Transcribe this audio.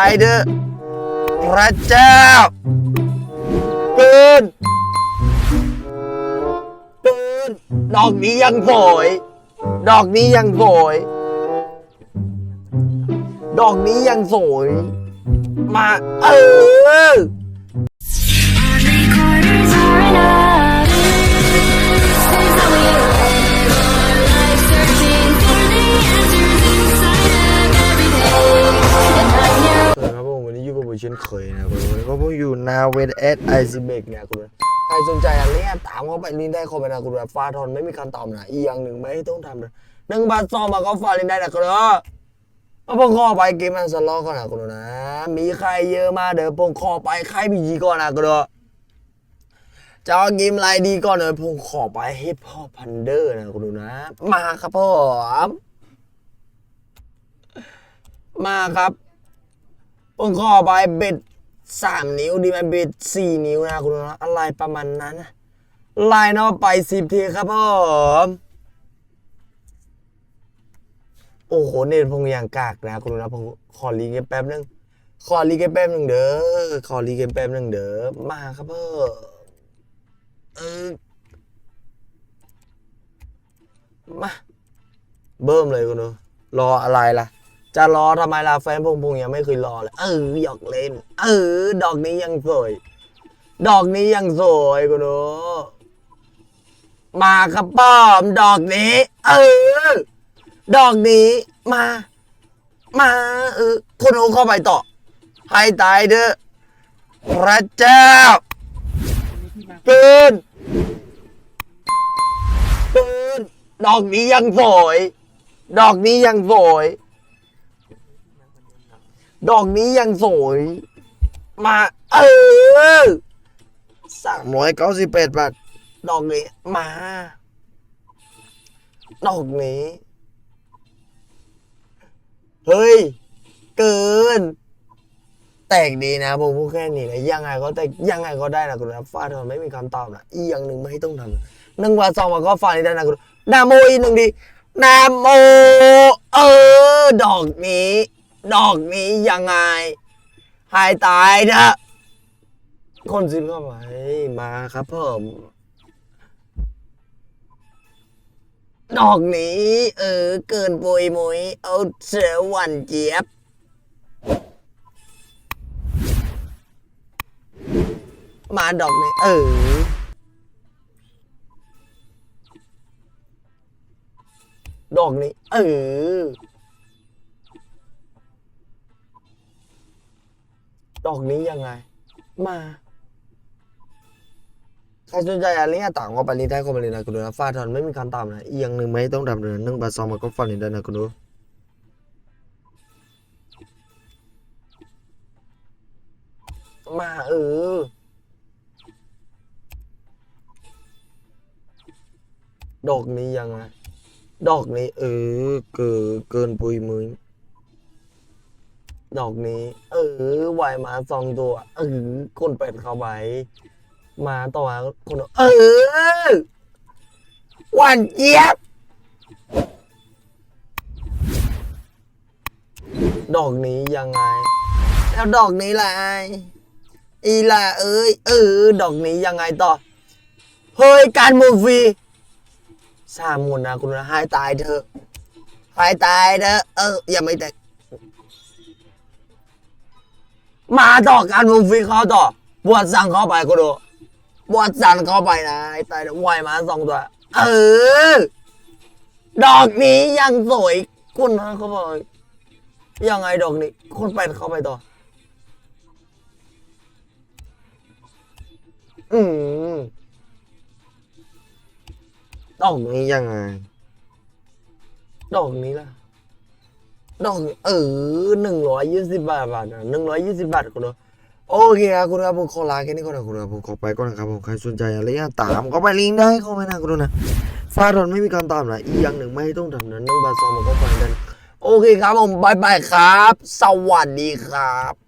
ตายเด้อพระเจ้าปืนปืนดอกนี้ยังสวยดอกนี้ยังสวยดอกนี้ยังสวย มา เออ เช่นเคยนะคุณวันนี้ก็ผมอยู่นาเวทเอสไอซีเบกเนี่ยคุณใครสนใจอะไรเนี่ยตามเขาไปลิงก์ได้คอมเมนต์นะคุณฟาทอนไม่มีการตอบนะอีกอย่างหนึ่งไม่ต้องทำนะหนึ่งบาทสองบาทก็ฟาลิงก์ได้นะคุณเอาพงคอไปเกมมันสล็อตก่อนนะคุณนะ มีใครเยอะมาเดี๋ยวพงคอไปใครมีจีก่อนนะคุณจะเอาเกมไรดีก่อนเลยพงขอไปฮิปฮอปพันเดอร์นะคุณนะ มาครับผมมาครับ ผมขอไปเบ็ดสามนิ้วดีไหมเบ็ดสี่นิ้วนะคุณนะอะไรประมาณนั้นนะไลน์เนาไปสิบทีครับผมโอ้โหเน็ตพงอย่างกากนะคุณนะผมขอรีเกมแป๊บนึงขอรีเกมแป๊บนึงเด้อขอรีเกมแป๊บนึงเด้อมาครับพ่อเออมาเบิ่มเลยคุณดูรออะไรล่ะ จะรอทำไมล่ะแฟนพงพงยังไม่เคยรอเลย เออหยอกเล่น เออ ดอกนี้ยังสวย ดอกนี้ยังสวยกูดูมาครับป้อม ดอกนี้ เออ ดอกนี้มา มาเออคุณโอเข้าไปต่อ ให้ตายเด้อพระเจ้าเกินเกินดอกนี้ยังสวย ดอกนี้ยังสวย ดอกนี้ยังสวย มา เออสามร้อยเก้าสิบแปดบาท ดอกนี้ มา ดอกนี้ เฮ้ย เกิน แตกดีนะผมพูดแค่นี้นะยังไงก็แต่ยังไงก็ได้นะคุณนะฟาดทอนไม่มีคำตอบนะอีกอย่างหนึ่งไม่ต้องทำหนึ่งวันสองวันก็ฟาดได้นะคุณนาโมอีกหนึ่งดีนาโมเออ ดอกนี้ ดอกนี้ยังไงหายตายนะ คนซื้อเข้าไปมาครับผมดอกนี้ เออ เกินปุยมุยเอาเสือวันเจี๊ยบ มาดอกนี้ เออดอกนี้ เออ ดอกนี้ยังไง มาใครสนใจอะไรเนี่ยต่างก็ไปลิงก์ใต้คอมเมนต์เลยนะคุณดูนะฟาดทอนไม่มีคำตอบนะอีกอย่างหนึ่งไม่ต้องทำเลยนะหนึ่งบาทสองบาทก็ฟันลิงก์ได้นะคุณดูมาเออ ดอกนี้ยังไง ดอกนี้เออ เกินเกินปุยมือ ดอกนี้ เออไหวมาสองตัว เออคนเป็ดเข้าไป มาต่อมาคนเออหวานเจี๊ยบดอกนี้ยังไง แล้วดอกนี้ล่ะไออีล่ะเอ้ยเออ ดอกนี้ยังไงต่อ เฮ้ย การมูฟรีสามหมดนะคุณนะหายตายเถอะหายตายเถอะเออ อย่าไม่แตก มาต่อการมูฟรีเขาต่อบวชสั่งเข้าไปก็ดูบวชสั่งเข้าไปนะไอ้ตายไหวมาสองตัว เออ ดอกนี้ยังสวยคุณนะเขาบอกยังไงดอกนี้คนไปเข้าไปต่อ อืมดอกนี้ยังไงดอกนี้ล่ะ ดอกเออหนึ่งร้อยยี่สิบบาทบาทหนึ่งร้อยยี่สิบบาทคุณเนาะโอเคครับคุณครับผมขอลาแค่นี้ก่อนนะคุณครับผมขอไปก่อนนะครับผมใครสนใจอะไรก็ตามก็ไปลิงก์ได้เข้าไปนะคุณนะฟาดอนไม่มีการตามนะอีกอย่างหนึ่งไม่ต้องทำนะหนึ่งบาทสองมันก็ฟังกันโอเคครับผมบายบายครับ สวัสดีครับ